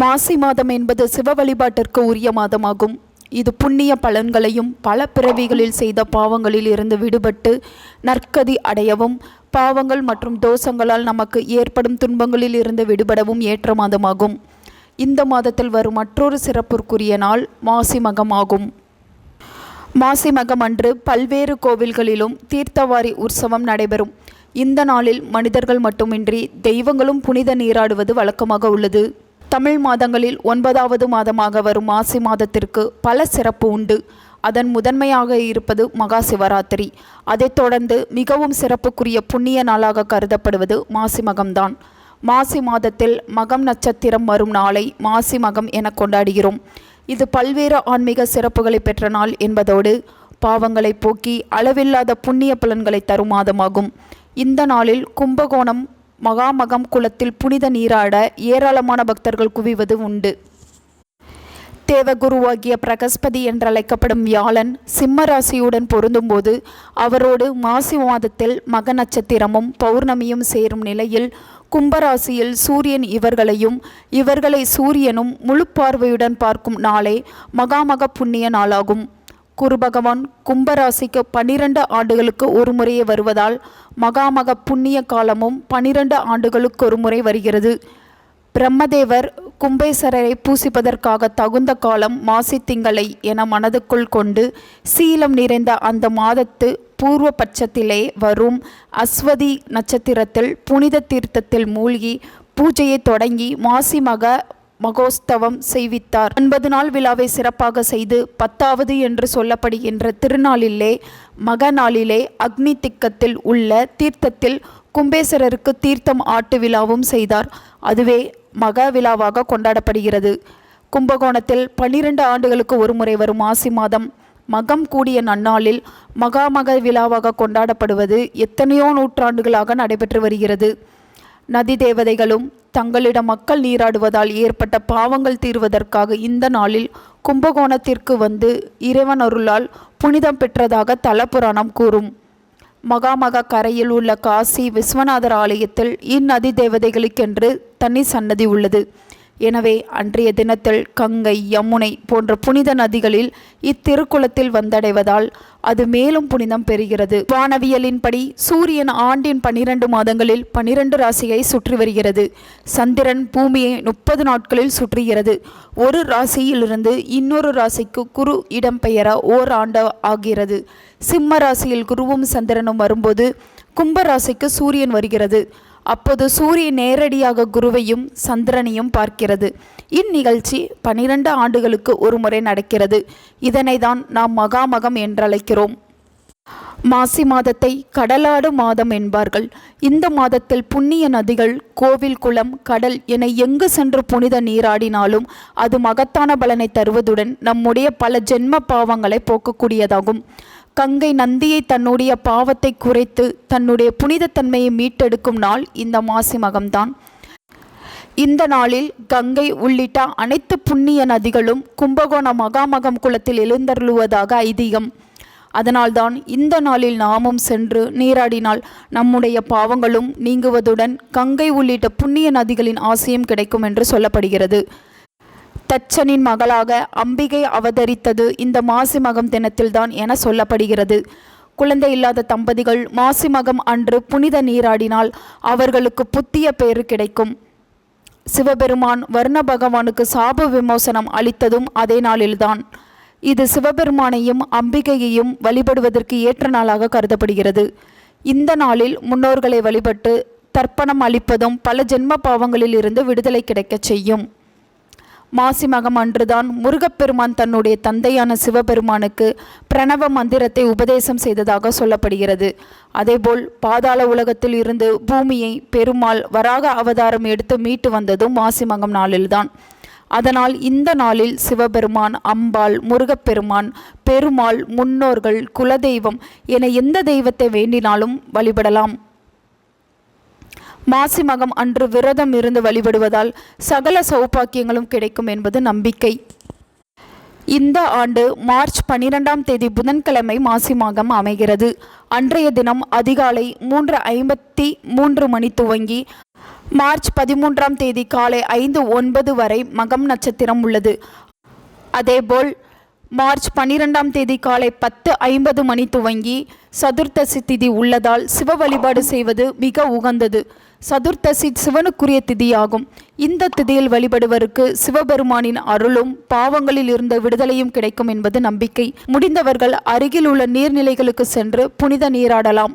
மாசி மாதம் என்பது சிவ வழிபாட்டிற்கு உரிய மாதமாகும். இது புண்ணிய பலன்களையும் பல பிறவிகளில் செய்த பாவங்களில் இருந்து விடுபட்டு நற்கதி அடையவும் பாவங்கள் மற்றும் தோஷங்களால் நமக்கு ஏற்படும் துன்பங்களில் இருந்து விடுபடவும் ஏற்ற மாதமாகும். இந்த மாதத்தில் வரும் மற்றொரு சிறப்புக்குரிய நாள் மாசி மகமாகும். மாசி மகம் அன்று பல்வேறு கோவில்களிலும் தீர்த்தவாரி உற்சவம் நடைபெறும். இந்த நாளில் மனிதர்கள் மட்டுமின்றி தெய்வங்களும் புனித நீராடுவது வழக்கமாக உள்ளது. தமிழ் மாதங்களில் ஒன்பதாவது மாதமாக வரும் மாசி மாதத்திற்கு பல சிறப்பு உண்டு. அதன் முதன்மையாக இருப்பது மகா சிவராத்திரி. அதைத் தொடர்ந்து மிகவும் சிறப்புக்குரிய புண்ணிய நாளாக கருதப்படுவது மாசி மகம்தான். மாசி மாதத்தில் மகம் நட்சத்திரம் வரும் நாளை மாசி மகம் என கொண்டாடுகிறோம். இது பல்வேறு ஆன்மீக சிறப்புகளை பெற்ற நாள் என்பதோடு பாவங்களை போக்கி அளவில்லாத புண்ணிய பலன்களை தரும் மாதமாகும். இந்த நாளில் கும்பகோணம் மகாமகம் குளத்தில் புனித நீராட ஏராளமான பக்தர்கள் குவிவது உண்டு. தேவகுருவாகிய பிரகஸ்பதி என்றழைக்கப்படும் வியாழன் சிம்ம ராசியுடன் பொருந்தும்போது அவரோடு மாசி மாதத்தில் மக நட்சத்திரமும் பௌர்ணமியும் சேரும் நிலையில் கும்பராசியில் சூரியன் இவர்களையும் இவர்களை சூரியனும் முழு பார்வையுடன் பார்க்கும் நாளே மகாமக புண்ணிய நாளாகும். குரு பகவான் கும்பராசிக்கு பன்னிரண்டு ஆண்டுகளுக்கு ஒரு முறையே வருவதால் மகாமக புண்ணிய காலமும் பன்னிரண்டு ஆண்டுகளுக்கு ஒரு முறை வருகிறது. பிரம்மதேவர் கும்பேசரரை பூசிப்பதற்காக தகுந்த காலம் மாசி திங்களை என மனதுக்குள் கொண்டு சீலம் நிறைந்த அந்த மாதத்து பூர்வ பட்சத்திலே வரும் அஸ்வதி நட்சத்திரத்தில் புனித தீர்த்தத்தில் மூழ்கி பூஜையை தொடங்கி மாசி மக மகோஸ்தவம் செய்வித்தார். ஒன்பது நாள் விழாவை சிறப்பாக செய்து பத்தாவது என்று சொல்லப்படுகின்ற திருநாளிலே மக நாளிலே அக்னி திக்கத்தில் உள்ள தீர்த்தத்தில் கும்பேஸ்வரருக்கு தீர்த்தம் ஆட்டு விழாவும் செய்தார். அதுவே மக விழாவாக கொண்டாடப்படுகிறது. கும்பகோணத்தில் பன்னிரண்டு ஆண்டுகளுக்கு ஒருமுறை வரும் மாசி மாதம் மகம் கூடிய நன்னாளில் மகாமக விழாவாக கொண்டாடப்படுவது எத்தனையோ நூற்றாண்டுகளாக நடைபெற்று வருகிறது. நதி தேவதைகளும் தங்களிடம் மக்கள் நீராடுவதால் ஏற்பட்ட பாவங்கள் தீர்வதற்காக இந்த நாளில் கும்பகோணத்திற்கு வந்து இறைவன் அருளால் புனிதம் பெற்றதாக தலபுராணம் கூறும். மகாமக கரையில் உள்ள காசி விஸ்வநாதர் ஆலயத்தில் இந்நதி தேவதைகளுக்கென்று தனி சன்னதி உள்ளது. எனவே அன்றைய தினத்தில் கங்கை யமுனை போன்ற புனித நதிகளில் இத்திருக்குளத்தில் வந்தடைவதால் அது மேலும் புனிதம் பெறுகிறது. வானவியலின்படி சூரியன் ஆண்டின் பனிரெண்டு மாதங்களில் பனிரெண்டு ராசியை சுற்றி வருகிறது. சந்திரன் பூமியை முப்பது நாட்களில் சுற்றுகிறது. ஒரு ராசியிலிருந்து இன்னொரு ராசிக்கு குரு இடம்பெயர ஓர் ஆண்டு ஆகிறது. சிம்ம ராசியில் குருவும் சந்திரனும் வரும்போது கும்பராசிக்கு சூரியன் வருகிறது. அப்போது சூரியன் நேரடியாக குருவையும் சந்திரனையும் பார்க்கிறது. இந்நிகழ்ச்சி பனிரெண்டு ஆண்டுகளுக்கு ஒரு முறை நடக்கிறது. இதனை தான் நாம் மகாமகம் என்றழைக்கிறோம். மாசி மாதத்தை கடலாடு மாதம் என்பார்கள். இந்த மாதத்தில் புண்ணிய நதிகள் கோவில் குளம் கடல் என எங்கு சென்று புனித நீராடினாலும் அது மகத்தான பலனை தருவதுடன் நம்முடைய பல ஜென்ம பாவங்களை போக்கக்கூடியதாகும். கங்கை நந்தியை தன்னுடைய பாவத்தை குறைத்து தன்னுடைய புனிதத்தன்மையை மீட்டெடுக்கும் நாள் இந்த மாசி மகம்தான். இந்த நாளில் கங்கை உள்ளிட்ட அனைத்து புண்ணிய நதிகளும் கும்பகோணம் மகாமகம் குளத்தில் எழுந்தருளுவதாக ஐதீகம். அதனால்தான் இந்த நாளில் நாமும் சென்று நீராடினால் நம்முடைய பாவங்களும் நீங்குவதுடன் கங்கை உள்ளிட்ட புண்ணிய நதிகளின் ஆசையும் கிடைக்கும் என்று சொல்லப்படுகிறது. தச்சனின் மகளாக அம்பிகை அவதரித்தது இந்த மாசி மகம் தினத்தில்தான் என சொல்லப்படுகிறது. குழந்தை இல்லாத தம்பதிகள் மாசி மகம் அன்று புனித நீராடினால் அவர்களுக்கு புத்திய பேறு கிடைக்கும். சிவபெருமான் வர்ண பகவானுக்கு சாப விமோசனம் அளித்ததும் அதே நாளில்தான். இது சிவபெருமானையும் அம்பிகையையும் வழிபடுவதற்கு ஏற்ற நாளாக கருதப்படுகிறது. இந்த நாளில் முன்னோர்களை வழிபட்டு தர்ப்பணம் அளிப்பதும் பல ஜென்ம பாவங்களில் இருந்து விடுதலை கிடைக்கச் செய்யும். மாசி மகம் அன்றுதான் முருகப்பெருமான் தன்னுடைய தந்தையான சிவபெருமானுக்கு பிரணவ மந்திரத்தை உபதேசம் செய்ததாக சொல்லப்படுகிறது. அதேபோல் பாதாள உலகத்தில் இருந்து பூமியை பெருமாள் வராக அவதாரம் எடுத்து மீட்டு வந்ததும் மாசி மகம் நாளில்தான். அதனால் இந்த நாளில் சிவபெருமான் அம்பாள் முருகப்பெருமான் பெருமாள் முன்னோர்கள் குலதெய்வம் என எந்த தெய்வத்தை வேண்டினாலும் வழிபடலாம். மாசி மகம் அன்று விரதம் இருந்து வழிபடுவதால் சகல சௌபாக்கியங்களும் கிடைக்கும் என்பது நம்பிக்கை. இந்த ஆண்டு மார்ச் பன்னிரெண்டாம் தேதி புதன்கிழமை மாசி மாதம் அமைகிறது. அன்றைய தினம் அதிகாலை மூன்று ஐம்பத்தி மூன்று மணி துவங்கி மார்ச் பதிமூன்றாம் தேதி காலை ஐந்து ஒன்பது வரை மகம் நட்சத்திரம் உள்ளது. அதேபோல் மார்ச் பன்னிரெண்டாம் தேதி காலை பத்து ஐம்பது மணி துவங்கி சதுர்த்தசி திதி உள்ளதால் சிவ வழிபாடு செய்வது மிக உகந்தது. சதுர்த்தசி சிவனுக்குரிய திதியாகும். இந்த திதியில் வழிபடுவருக்கு சிவபெருமானின் அருளும் பாவங்களில் இருந்த விடுதலையும் கிடைக்கும் என்பது நம்பிக்கை. முடிந்தவர்கள் அருகில் உள்ள நீர்நிலைகளுக்கு சென்று புனித நீராடலாம்.